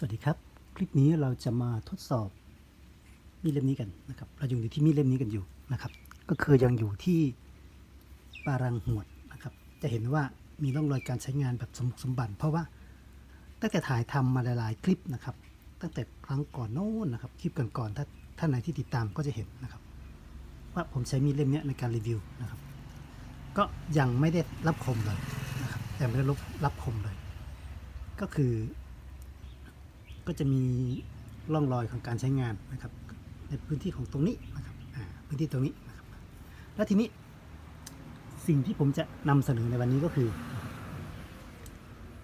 สวัสดีครับ คลิปนี้เราจะมาทดสอบมีดเล่มนี้กันนะครับเราอยู่ที่มีดเล่มนี้กันอยู่นะครับ ก็คือยังอยู่ที่ปารังหวดนะครับ จะเห็นว่ามีร่องรอยการใช้งานแบบสมบุกสมบันเพราะว่าตั้งแต่ถ่ายทำมาหลายๆคลิปนะครับ ตั้งแต่ครั้งก่อนโน้นนะครับคลิปก่อนๆถ้าท่านไหนที่ติดตามก็จะเห็นนะครับ ว่าผมใช้มีดเล่มเนี้ยในการรีวิวนะครับ ก็ยังไม่ได้รับคมเลยนะครับยังไม่ได้รับรับคมเลย ก็คือ ก็จะมีร่องรอยของการใช้งานนะครับ ในพื้นที่ของตรงนี้นะครับพื้นที่ตรงนี้นะครับ แล้วทีนี้สิ่งที่ผมจะนำเสนอในวันนี้ก็คือ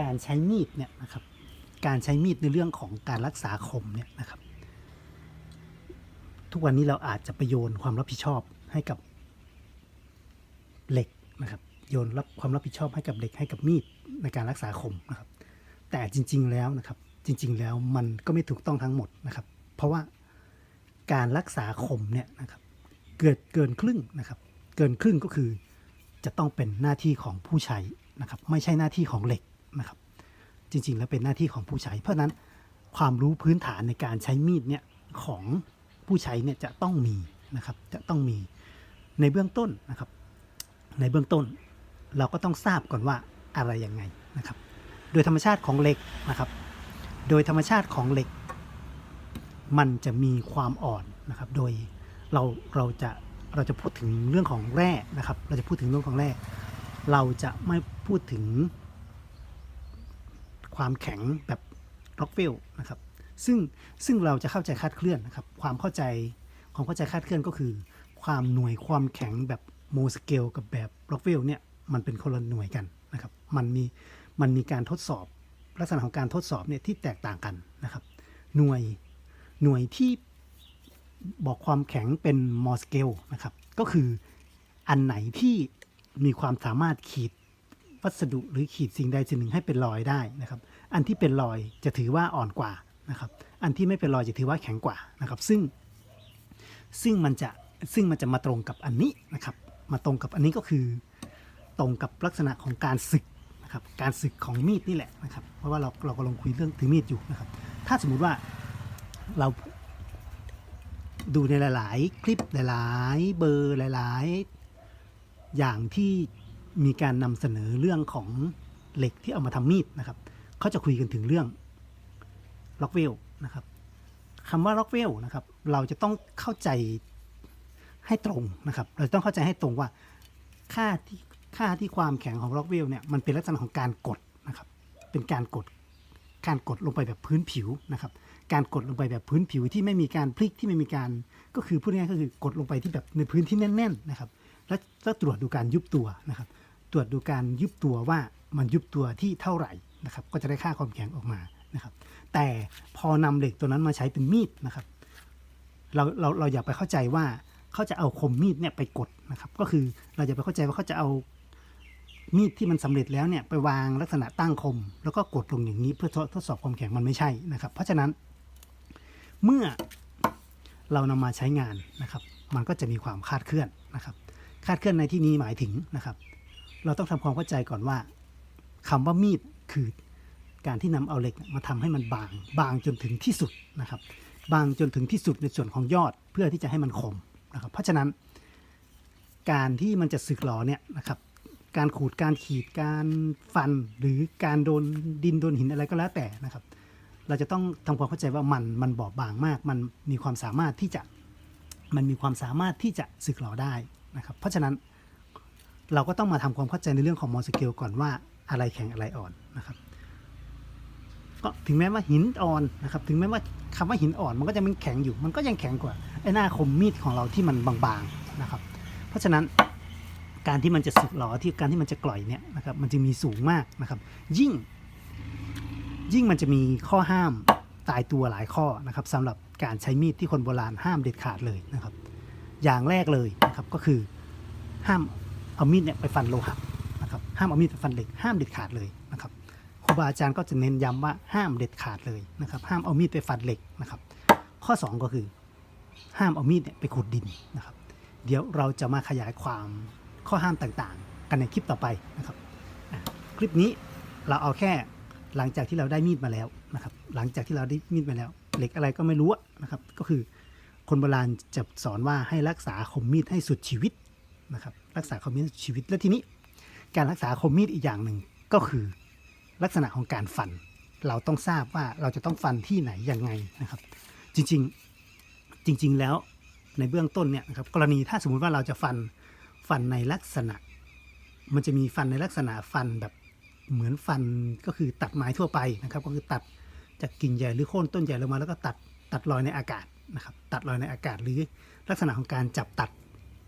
การใช้มีดเนี่ยนะครับ การใช้มีดในเรื่องของการรักษาคมเนี่ยนะครับ ทุกวันนี้เราอาจจะไปโยนความรับผิดชอบให้กับเหล็กนะครับ โยนรับความรับผิดชอบให้กับเหล็กให้กับมีดในการรักษาคมนะครับ แต่จริง ๆแล้วนะครับ จริง ๆ แล้วมันก็ไม่ถูกต้องทั้งหมดนะครับ เพราะว่าการรักษาคมเนี่ยนะครับเกิดเกินครึ่งนะครับ เกินครึ่งก็คือจะต้องเป็นหน้าที่ของผู้ใช้นะครับ ไม่ใช่หน้าที่ของเหล็กนะครับ จริง ๆ แล้วเป็นหน้าที่ของผู้ใช้ เพราะฉะนั้นความรู้พื้นฐานในการใช้มีดเนี่ยของผู้ใช้เนี่ยจะต้องมีนะครับ จะต้องมีในเบื้องต้นนะครับ ในเบื้องต้น เราก็ต้องทราบก่อนว่าอะไรยังไงนะครับ โดยธรรมชาติของเหล็กนะครับ โดยธรรมชาติของเหล็ก มันจะมีความอ่อนนะครับ โดยเราเราจะเราจะพูดถึงเรื่องของแร่นะครับ เราจะพูดถึงเรื่องของแร่ เราจะไม่พูดถึงความแข็งแบบล็อกเฟลนะครับ ซึ่งซึ่งเราจะเข้าใจคาดเคลื่อนนะครับ ความเข้าใจความเข้าใจคาดเคลื่อนก็คือ ความหน่วยความแข็งแบบโมสเกลกับแบบล็อกเฟลเนี่ยมันเป็นคนละหน่วยกันนะครับ มันมีมันมีการทดสอบ ลักษณะของการทดสอบเนี่ยที่แตกต่างกันนะครับ หน่วยหน่วยที่บอกความแข็งเป็นมอสเกลนะครับ ก็คืออันไหนที่มีความสามารถขีดวัสดุหรือขีดสิ่งใดสิ่งหนึ่งให้เป็นรอยได้นะครับ อันที่เป็นรอยจะถือว่าอ่อนกว่านะครับ อันที่ไม่เป็นรอยจะถือว่าแข็งกว่านะครับ ซึ่งซึ่งมันจะซึ่งมันจะมาตรงกับอันนี้นะครับ มาตรงกับอันนี้ก็คือ ตรงกับลักษณะของการสึก นะครับการสึกของมีดนี่แหละนะครับ เพราะว่าเราเรากำลังคุยเรื่องถือมีดอยู่นะครับ ถ้าสมมุติว่าเราดูในหลาย ๆ คลิปหลาย ๆ เบอร์หลาย ๆ อย่างที่มีการนำเสนอเรื่องของเหล็กที่เอามาทำมีดนะครับเขาจะคุยกันถึงเรื่องล็อกเวลนะครับคำว่าล็อกเวลนะครับ เราจะต้องเข้าใจให้ตรงนะครับ เราจะต้องเข้าใจให้ตรงว่าค่าที่ ค่าที่ความแข็งของล็อกเวลเนี่ยมันเป็นลักษณะของการกดนะครับ เป็นการกดการกดลงไปแบบพื้นผิวนะครับ การกดลงไปแบบพื้นผิวที่ไม่มีการพลิกที่ไม่มีการ ก็คือพูดง่ายก็คือกดลงไปที่แบบในพื้นที่แน่น ๆนะครับ แล้วแล้วตรวจดูการยุบตัวนะครับ ตรวจดูการยุบตัวว่ามันยุบตัวที่เท่าไหร่นะครับ ก็จะได้ค่าความแข็งออกมานะครับ แต่พอนำเหล็กตัวนั้นมาใช้เป็นมีดนะครับ เราเราเราอย่าไปเข้าใจว่าเขาจะเอาคมมีดเนี่ยไปกดนะครับ ก็คือเราอย่าไปเข้าใจว่าเขาจะเอา มีดที่มันสำเร็จแล้วเนี่ยไปวางลักษณะตั้งคม แล้วก็กดลงอย่างนี้เพื่อทดสอบความแข็งมันไม่ใช่นะครับ เพราะฉะนั้นเมื่อเรานำมาใช้งานนะครับ มันก็จะมีความคาดเคลื่อนนะครับ คาดเคลื่อนในที่นี้หมายถึงนะครับ เราต้องทำความเข้าใจก่อนว่าคำว่ามีดคือการที่นำเอาเหล็กมาทำให้มันบาง บางจนถึงที่สุดนะครับ บางจนถึงที่สุดในส่วนของยอดเพื่อที่จะให้มันคมนะครับ เพราะฉะนั้น การที่มันจะสึกหรอเนี่ยนะครับ การขูดการขีดการฟันหรือการโดนดินโดนหินอะไรก็แล้วแต่นะครับ เราจะต้องทำความเข้าใจว่ามันมันบอบบางมาก มันมีความสามารถที่จะมันมีความสามารถที่จะสึกหรอได้นะครับ เพราะฉะนั้นเราก็ต้องมาทำความเข้าใจในเรื่องของมอสเกลก่อนว่าอะไรแข็งอะไรอ่อนนะครับก็ถึงแม้ว่าหินอ่อนนะครับ ถึงแม้ว่าคำว่าหินอ่อนมันก็จะมันแข็งอยู่ มันก็ยังแข็งกว่าไอ้หน้าคมมีดของเราที่มันบางๆนะครับ เพราะฉะนั้น การที่มันจะสึกหรอที่การที่มันจะกล่อยเนี่ยนะครับมันจะมีสูงมากนะครับ ยิ่ง ยิ่งมันจะมีข้อห้ามตายตัวหลายข้อนะครับสำหรับการใช้มีดที่คนโบราณห้ามเด็ดขาดเลยนะครับ อย่างแรกเลยนะครับก็คือห้ามเอามีดเนี่ยไปฟันโลหะนะครับห้ามเอามีดไปฟันเหล็กห้ามเด็ดขาดเลยนะครับครูบาอาจารย์ก็จะเน้นย้ำว่าห้ามเด็ดขาดเลยนะครับ ห้ามเอามีดไปฟันเหล็กนะครับ ข้อ 2 ก็คือ ห้ามเอามีดเนี่ยไปขุดดินนะครับ เดี๋ยวเราจะมาขยายความ ข้อห้ามต่างๆ กันในคลิปต่อไปนะครับคลิปนี้เราเอาแค่หลังจากที่เราได้มีดมาแล้วนะครับ หลังจากที่เราได้มีดไปแล้ว เหล็กอะไรก็ไม่รู้นะครับ ก็คือคนโบราณจะสอนว่าให้รักษาคมมีดให้สุดชีวิตนะครับ รักษาคมมีดสุดชีวิต และทีนี้การรักษาคมมีดอีกอย่างหนึ่งก็คือลักษณะของการฟัน เราต้องทราบว่าเราจะต้องฟันที่ไหนยังไงนะครับ จริงๆจริง ๆ แล้วในเบื้องต้นเนี่ยนะครับกรณีถ้าสมมุติว่าเราจะฟัน ฟันในลักษณะ มันจะมีฟันในลักษณะฟันแบบเหมือนฟันก็คือตัดไม้ทั่วไปนะครับ ก็คือตัดจากกิ่งใหญ่หรือโค่นต้นใหญ่ลงมาแล้วก็ตัดตัดรอยในอากาศนะครับ ตัดรอยในอากาศหรือลักษณะของการจับตัด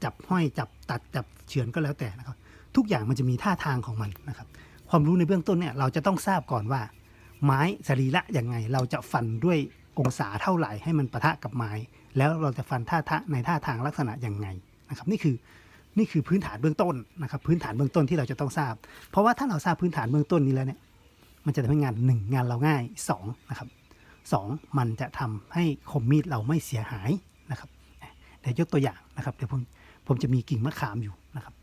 จับห้อยจับตัดจับเฉือนก็แล้วแต่นะครับ ทุกอย่างมันจะมีท่าทางของมันนะครับ ความรู้ในเบื้องต้นเนี่ยเราจะต้องทราบก่อนว่า ไม้สรีระยังไงเราจะฟันด้วยองศาเท่าไหร่ให้มันปะทะกับไม้ แล้วเราจะฟันท่าทาในท่าทางลักษณะยังไงนะครับ นี่คือ นี่คือพื้นฐานเบื้องต้นนะครับพื้นฐานเบื้องต้นที่เราจะต้องทราบ เพราะว่าถ้าเราทราบพื้นฐานเบื้องต้นนี้แล้วเนี่ยมันจะทำให้งานหนึ่งงานเราง่ายสองนะครับสองมันจะทำให้คมมีดเราไม่เสียหายนะครับเดี๋ยวยกตัวอย่างนะครับเดี๋ยวผมผมจะมีกิ่งมะขามอยู่นะครับ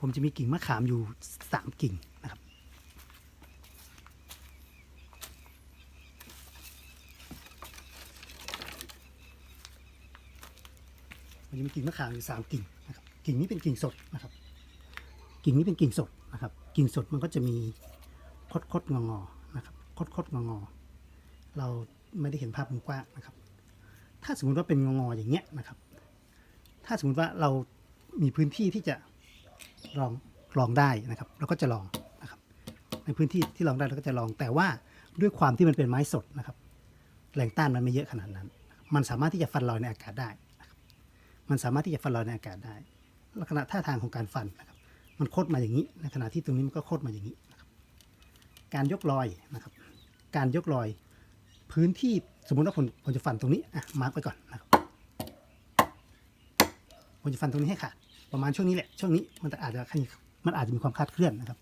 ผมจะมีกิ่งมะขามอยู่สามกิ่งนะครับ มันจะมีกิ่งมะขามอยู่สามกิ่งนะครับกิ่งนี้เป็นกิ่งสดนะครับ กิ่งนี้เป็นกิ่งสดนะครับ กิ่งสดมันก็จะมีคดคดงองอๆนะครับคดคดงองอๆเราไม่ได้เห็นภาพมุมกว้างนะครับ ถ้าสมมุติว่าเป็นงองอๆอย่างเงี้ยนะครับ ถ้าสมมุติว่าเรามีพื้นที่ที่จะลองลองได้นะครับเราก็จะลองนะครับ ในพื้นที่ที่ลองได้เราก็จะลองแต่ว่าด้วยความที่มันเป็นไม้สดนะครับ แรงต้านมันไม่เยอะขนาดนั้น มันสามารถที่จะฟันลอยในอากาศได้ มันสามารถที่จะฟันลอยในอากาศได้ ลักษณะท่าทางของการฟันนะครับ มันโคดมาอย่างนี้ ในขณะที่ตรงนี้มันก็โคดมาอย่างนี้นะครับ การยกรอยนะครับ การยกรอย พื้นที่สมมุติว่าผมผมจะฟันตรงนี้อะมาร์กไปก่อนนะครับผมจะฟันตรงนี้ให้ขาดประมาณช่วงนี้แหละช่วงนี้มันอาจจะมันอาจจะมีความคลาดเคลื่อนนะครับ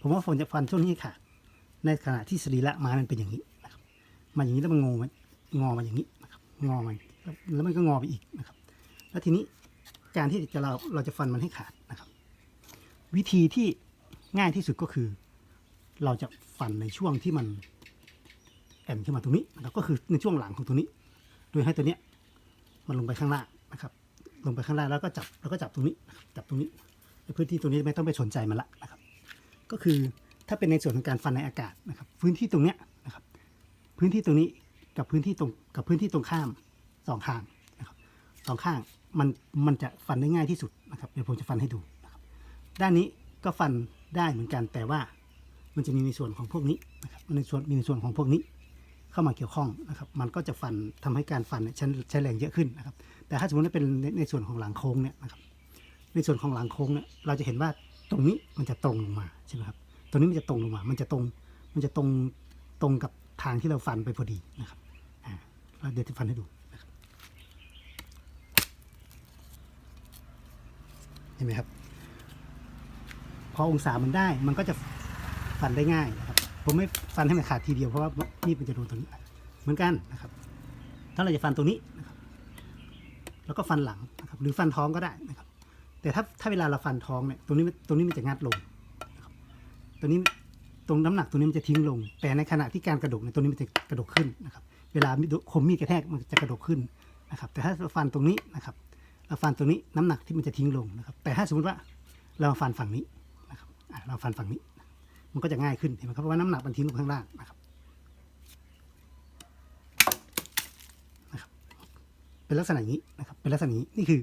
ผมว่าผมจะฟันช่วงนี้ให้ขาดในขณะที่สรีระม้มันเป็นอย่างนี้นะครับมาอย่างนี้แล้วมันงอมันงอมาอย่างนี้นะครับงอมันแล้วมันก็งอไปอีกนะครับ แล้วทีนี้การที่จะเราเราจะฟันมันให้ขาดนะครับ วิธีที่ง่ายที่สุดก็คือ เราจะฟันในช่วงที่มันแอนขึ้นมาตรงนี้นะครับก็คือในช่วงหลังของตัวนี้ โดยให้ตัวเนี้ยมันลงไปข้างล่างนะครับ ลงไปข้างล่างแล้วก็จับแล้วก็จับตรงนี้จับตรงนี้ในพื้นที่ตรงนี้ไม่ต้องไปสนใจมันละนะครับ ก็คือถ้าเป็นในส่วนของการฟันในอากาศนะครับ พื้นที่ตรงเนี้ยนะครับ พื้นที่ตรงนี้กับพื้นที่ตรงกับพื้นที่ตรงข้ามสองข้างนะครับสองข้าง มันมันจะฟันได้ง่ายที่สุดนะครับเดี๋ยวผมจะฟันให้ดูนะครับด้านนี้ก็ฟันได้เหมือนกันแต่ว่ามันจะมีในส่วนของพวกนี้นะครับมันในส่วนมีในส่วนของพวกนี้เข้ามาเกี่ยวข้องนะครับ มันก็จะฟันทำให้การฟันเนี่ยใช้ใช้แรงเยอะขึ้นนะครับ แต่ถ้าสมมติว่าเป็นในในส่วนของหลังโค้งเนี่ยนะครับ ในส่วนของหลังโค้งเนี่ยเราจะเห็นว่าตรงนี้มันจะตรงลงมาใช่ไหมครับตรงนี้มันจะตรงลงมา มันจะตรง มันจะตรงตรงกับทางที่เราฟันไปพอดีนะครับอ่าเดี๋ยวจะฟันให้ดูนะครับ เห็นไหมครับ พอองศามันได้มันก็จะฟันได้ง่ายนะครับ ผมไม่ฟันให้มันขาดทีเดียวเพราะว่ามีดมันจะโดนตรงนี้เหมือนกันนะครับ ถ้าเราจะฟันตรงนี้นะครับ แล้วก็ฟันหลังนะครับ หรือฟันท้องก็ได้นะครับ แต่ถ้าถ้าเวลาเราฟันท้องเนี่ยตรงนี้ตรงนี้มันจะงัดลงนะครับตรงนี้ตรงน้ำหนักตรงนี้มันจะทิ้งลง แต่ในขณะที่การกระดกเนี่ยตรงนี้มันจะกระดกขึ้นนะครับ เวลามีดคมมีดกระแทกมันจะกระดกขึ้นนะครับ แต่ถ้าเราฟันตรงนี้นะครับ ฟันตรงนี้น้ำหนักที่มันจะทิ้งลงนะครับ แต่ถ้าสมมติว่าเราฟันฝั่งนี้นะครับเราฟันฝั่งนี้ มันก็จะง่ายขึ้นเห็นไหมครับเพราะว่าน้ำหนักมันทิ้งลงข้างล่างนะครับนะครับ เป็นลักษณะนี้นะครับ เป็นลักษณะนี้นี่คือ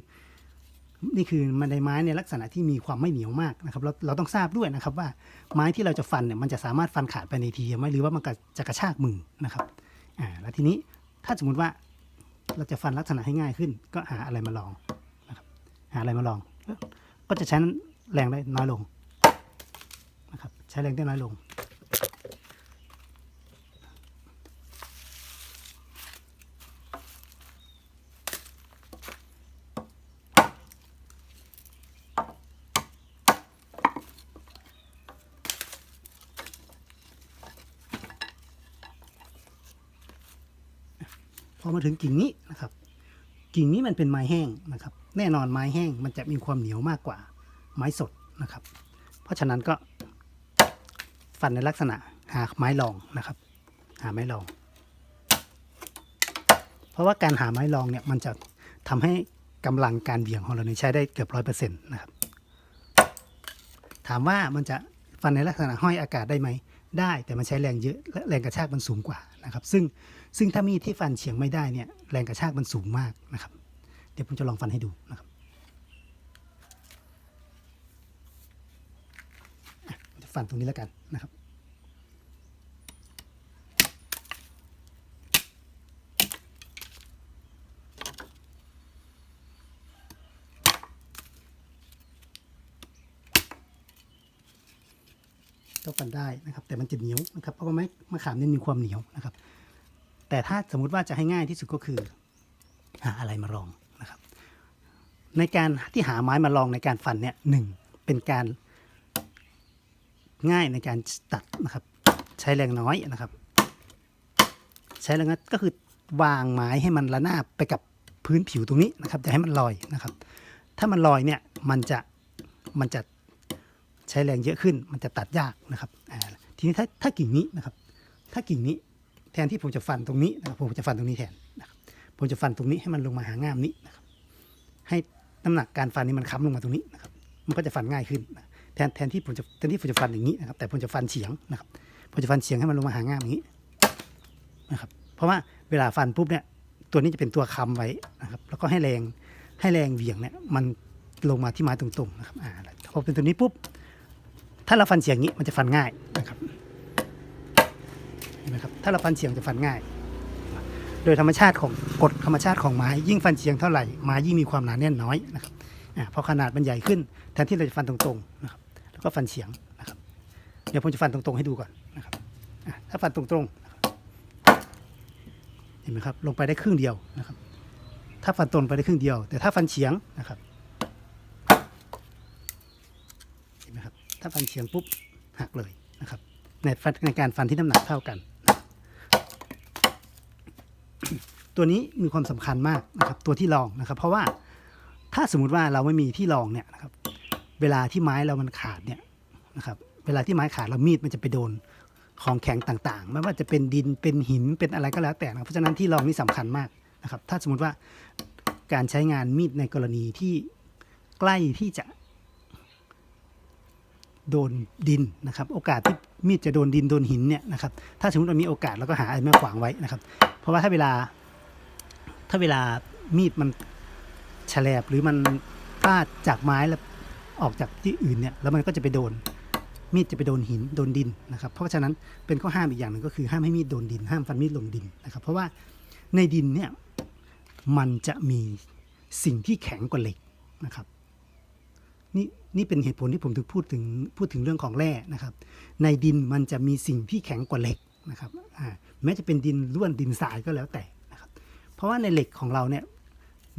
นี่คือมันไดไม้ในลักษณะที่มีความไม่เหนียวมากนะครับ เราเราต้องทราบด้วยนะครับ ว่าไม้ที่เราจะฟันเนี่ยมันจะสามารถฟันขาดไปในทีไหมหรือว่ามันจะกระชากมือนะครับอ่าแล้วทีนี้ถ้าสมมติว่าเราจะฟันลักษณะให้ง่ายขึ้น ก็หาอะไรมาลอง หาอะไรมาลอง ก็จะใช้แรงได้น้อยลงนะครับใช้แรงได้น้อยลง พอมาถึงกิ่งนี้นะครับ กิ่งนี้มันเป็นไม้แห้งนะครับ แน่นอนไม้แห้งมันจะมีความเหนียวมากกว่าไม้สดนะครับ เพราะฉะนั้นก็ฟันในลักษณะหาไม้รองนะครับ หาไม้รอง เพราะว่าการหาไม้รองเนี่ยมันจะทำให้กำลังการเบี่ยงของเราเนี่ยใช้ได้เกือบร้อยเปอร์เซ็นต์นะครับ ถามว่ามันจะฟันในลักษณะห้อยอากาศได้ไหมได้แต่มันใช้แรงเยอะและแรงกระชากมันสูงกว่านะครับ ซึ่งซึ่งถ้ามีที่ฟันเฉียงไม่ได้เนี่ยแรงกระชากมันสูงมากนะครับ ดี๋ยวผมจะลองฟันให้ดูนะครับจะฟันตรงนี้แล้วกันนะครับก็ฟันได้นะครับ แต่มันจะเหนียวนะครับเพราะว่าไม้มะขามเนี่ยมีความเหนียวนะครับ แต่ถ้าสมมุติว่าจะให้ง่ายที่สุดก็คือ หาอะไรมารอง ในการที่หาไม้มาลองในการฟันเนี่ยหนึ่งเป็นการง่ายในการตัดนะครับ ใช้แรงน้อยนะครับ ใช้แรงน้อยก็คือวางไม้ให้มันระนาบไปกับพื้นผิวตรงนี้นะครับจะให้มันลอยนะครับ ถ้ามันลอยเนี่ยมันจะมันจะใช้แรงเยอะขึ้น มันจะตัดยากนะครับทีนี้ถ้าถ้ากิ่งนี้นะครับ ถ้ากิ่งนี้แทนที่ผมจะฟันตรงนี้นะครับผมจะฟันตรงนี้แทนนะครับผมจะฟันตรงนี้ให้มันลงมาหาง่ามนี้นะครับให้ น้ำหนักการฟันนี้มันค้ำลงมาตรงนี้นะครับมันก็จะฟันง่ายขึ้น แทนแทนที่ผมจะแทนที่ผมจะฟันอย่างนี้นะครับ แต่ผมจะฟันเฉียงนะครับผมจะฟันเฉียงให้มันลงมาหาง่ามอย่างนี้นะครับเพราะว่าเวลาฟันปุ๊บเนี่ยตัวนี้จะเป็นตัวค้ำไว้นะครับแล้วก็ให้แรงให้แรงเหวี่ยงเนี่ยมันลงมาที่ไม้ตรงๆนะครับอ่าพอเป็นตัวนี้ปุ๊บถ้าเราฟันเฉียงอย่างนี้มันจะฟันง่ายนะครับเห็นไหมครับถ้าเราฟันเฉียงจะฟันง่าย โดยธรรมชาติของกฎธรรมชาติของไม้ยิ่งฟันเฉียงเท่าไหร่ไม้ยิ่งมีความหนาแน่นน้อยนะครับอ่าพอขนาดมันใหญ่ขึ้นแทนที่เราจะฟันตรงๆนะครับแล้วก็ฟันเฉียงนะครับเดี๋ยวผมจะฟันตรงๆให้ดูก่อนนะครับอะถ้าฟันตรงๆเห็นไหมครับลงไปได้ครึ่งเดียวนะครับ ถ้าฟันตรงไปได้ครึ่งเดียว แต่ถ้าฟันเฉียงนะครับเห็นไหมครับถ้าฟันเฉียงปุ๊บหักเลยนะครับในฟันในการฟันที่น้ำหนักเท่ากัน ตัวนี้มีความสำคัญมากนะครับ ตัวที่รองนะครับ เพราะว่าถ้าสมมุติว่าเราไม่มีที่รองเนี่ยนะครับ เวลาที่ไม้เรามันขาดเนี่ยนะครับ เวลาที่ไม้ขาดเรามีดมันจะไปโดนของแข็งต่างๆ ไม่ว่าจะเป็นดินเป็นหินเป็นอะไรก็แล้วแต่นะเพราะฉะนั้นที่รองนี่สำคัญมากนะครับ ถ้าสมมติว่าการใช้งานมีดในกรณีที่ใกล้ที่จะโดนดินนะครับ โอกาสที่ มีดจะโดนดินโดนหินเนี่ยนะครับถ้าสมมติเรามีโอกาสเราก็หาอะไมาขวางไว้นะครับ เพราะว่าถ้าเวลา ถ้าเวลามีดมันแฉลบหรือมันพลาดจากไม้แล้วออกจากที่อื่นเนี่ยแล้วมันก็จะไปโดนมีดจะไปโดนหินโดนดินนะครับเพราะฉะนั้นเป็นข้อห้ามอีกอย่างหนึ่งก็คือห้ามให้มีดโดนดิน ห้ามฟันมีดลงดินนะครับ เพราะว่าในดินเนี่ยมันจะมีสิ่งที่แข็งกว่าเหล็กนะครับ นี่นี่เป็นเหตุผลที่ผมถึงพูดถึงพูดถึงเรื่องของแร่นะครับ ในดินมันจะมีสิ่งที่แข็งกว่าเหล็กนะครับแม้จะเป็นดินร่วนดินทรายก็แล้วแต่นะครับ เพราะว่าในเหล็กของเราเนี่ย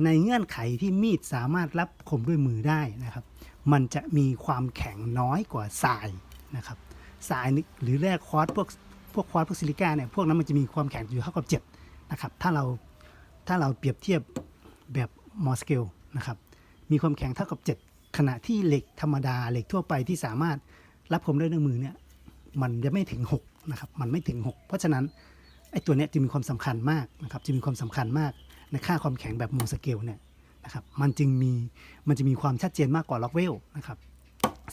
ในเงื่อนไขที่มีดสามารถรับคมด้วยมือได้นะครับ มันจะมีความแข็งน้อยกว่าทรายนะครับทรายหรือแร่ควอตพวกพวกควอตพวกซิลิก้าเนี่ยพวกนั้นมันจะมีความแข็งอยู่เท่ากับเจ็ดนะครับถ้าเราถ้าเราเปรียบเทียบแบบมอสเกลนะครับมีความแข็งเท่ากับ 7 ขณะที่เหล็กธรรมดาเหล็กทั่วไปที่สามารถรับคมด้วยด้วยมือเนี่ยมันจะไม่ถึง6นะครับมันไม่ถึง 6 เพราะฉะนั้นไอ้ตัวเนี้ยจึงมีความสำคัญมากนะครับจึงมีความสำคัญมากในค่าความแข็งแบบโมสเกลเนี่ยนะครับมันจึงมีมันจะมีความชัดเจนมากกว่าล็อกเวลนะครับ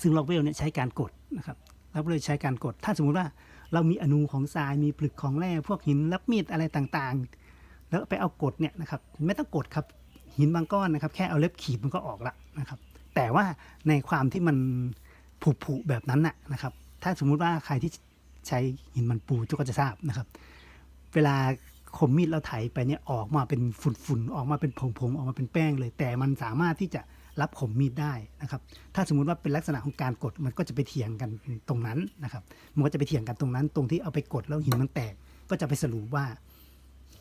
ซึ่งล็อกเวลเนี่ยใช้การกดนะครับล็อกเวลใช้การกด ถ้าสมมุติว่าเรามีอนูของทรายมีปลึกของแร่พวกหินรับมีดอะไรต่างๆ แล้วไปเอากดเนี่ยนะครับไม่ต้องกดครับหินบางก้อนนะครับ แค่เอาเล็บขีดมันก็ออกละนะครับ แต่ว่าในความที่มันผุๆแบบนั้นน่ะนะครับ ถ้าสมมุติว่าใครที่ใช้หินมันปูทุก็จะทราบนะครับ เวลาคมมีดเราไถไปเนี่ยออกมาเป็นฝุ่นๆออกมาเป็นผงๆออกมาเป็นแป้งเลย แต่มันสามารถที่จะรับคมมีดได้นะครับ ถ้าสมมุติว่าเป็นลักษณะของการกดมันก็จะไปเถียงกันตรงนั้นนะครับ มันก็จะไปเถียงกันตรงนั้น ตรงที่เอาไปกดแล้วหินมันแตก ก็จะไปสรุปว่า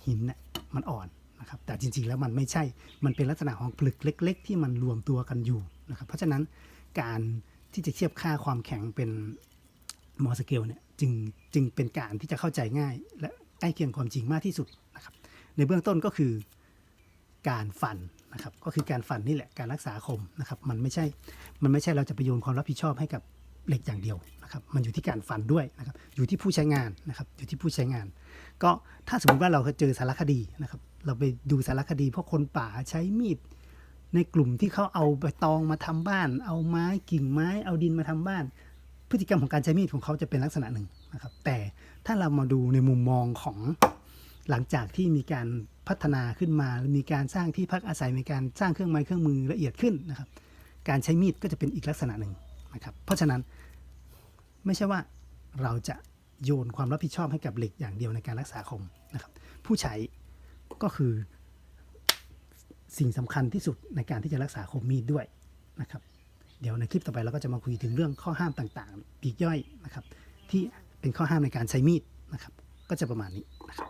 หินน่ะมันอ่อนนะครับ แต่จริงๆแล้วมันไม่ใช่ มันเป็นลักษณะของผลึกเล็ก ๆ ที่มันรวมตัวกันอยู่ นะครับเพราะฉะนั้นการที่จะเทียบค่าความแข็งเป็นมอสเกลเนี่ยจึงจึงเป็นการที่จะเข้าใจง่าย และใกล้เคียงความจริงมากที่สุดนะครับในเบื้องต้นก็คือการฟันนะครับก็คือการฟันนี่แหละการรักษาคมนะครับมันไม่ใช่มันไม่ใช่เราจะไปโยนความรับผิดชอบให้กับเหล็กอย่างเดียวนะครับมันอยู่ที่การฟันด้วยนะครับอยู่ที่ผู้ใช้งานนะครับอยู่ที่ผู้ใช้งาน ก็ถ้าสมมติว่าเราเจอสารคดีนะครับเราไปดูสารคดีพวกคนป่าใช้มีด ในกลุ่มที่เขาเอาใบตองมาทำบ้าน เอาไม้กิ่งไม้ เอาดินมาทำบ้าน พฤติกรรมของการใช้มีดของเขาจะเป็นลักษณะหนึ่งนะครับ แต่ถ้าเรามาดูในมุมมองของหลังจากที่มีการพัฒนาขึ้นมา มีการสร้างที่พักอาศัย มีการสร้างเครื่องไม้เครื่องมือละเอียดขึ้นนะครับ การใช้มีดก็จะเป็นอีกลักษณะหนึ่งนะครับ เพราะฉะนั้นไม่ใช่ว่าเราจะโยนความรับผิดชอบให้กับเหล็กอย่างเดียวในการรักษาคมนะครับ ผู้ใช้ก็คือ สิ่งสำคัญที่สุดในการที่จะรักษาคมมีดด้วยนะครับ เดี๋ยวในคลิปต่อไปเราก็จะมาคุยถึงเรื่องข้อห้ามต่างๆปีกย่อยนะครับ ที่เป็นข้อห้ามในการใช้มีดนะครับ ก็จะประมาณนี้นะครับ